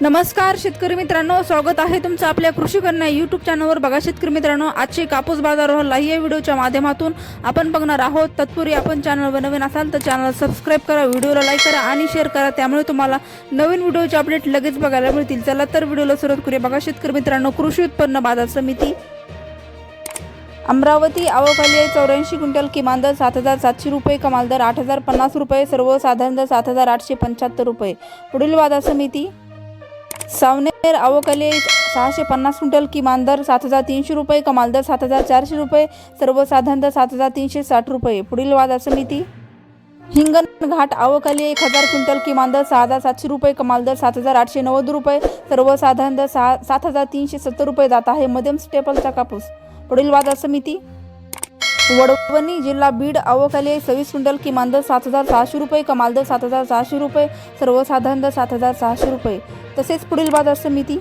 नमस्कार शेतकरी मित्रांनो. स्वागत आहे तुमचं आपल्या कृषी कन्या यूट्यूब चॅनलवर बघा शेतकरी मित्रांनो आजचे कापूस बाजारावर या व्हिडिओच्या माध्यमातून आपण बघणार आहोत. तत्पूर्वी आपण चॅनलवर नवीन असाल तर चॅनल सबस्क्राईब करा व्हिडिओला लाईक करा आणि शेअर करा. त्यामुळे तुम्हाला नवीन व्हिडिओचे अपडेट लगेच बघायला मिळतील. चला तर व्हिडिओला सुरुवात करूया. बघा शेतकरी मित्रांनो कृषी उत्पन्न बाजार समिती. अमरावती आवकाली चौऱ्याऐंशी क्विंटल किमान दर सात हजार सातशे रुपये कमाल दर आठ हजार पन्नास रुपये सर्वसाधारण दर सात हजार आठशे पंच्याहत्तर रुपये. पुढील बाजार समिती. सावनेर आवकले सहाशे पन्नास क्विंटल किमान दर सात हजार तीनशे रुपये कमाल दर सात हजार चारशे रुपये सर्वसाधारण दर सात हजार तीनशे साठ रुपये. पुढील बाजार समिती. हिंगणघाट आवकाली एक हजार क्विंटल किमान दर सहा हजार सातशे रुपये कमाल दर सात हजार आठशे नव्वद रुपये सर्वसाधारण दर सहा सात हजार तीनशे सत्तर रुपये जात आहे मध्यम स्टेपलचा कापूस. पुढील बाजार समिती. वडवणी जिल्हा बीड. आवकाली सव्वीस क्विंटल किमान दर सात हजार सहाशे रुपये कमाल दर सात हजार सहाशे रुपये सर्वसाधारण दर सात हजार सहाशे रुपये. तसेच पुढील बाजार समिती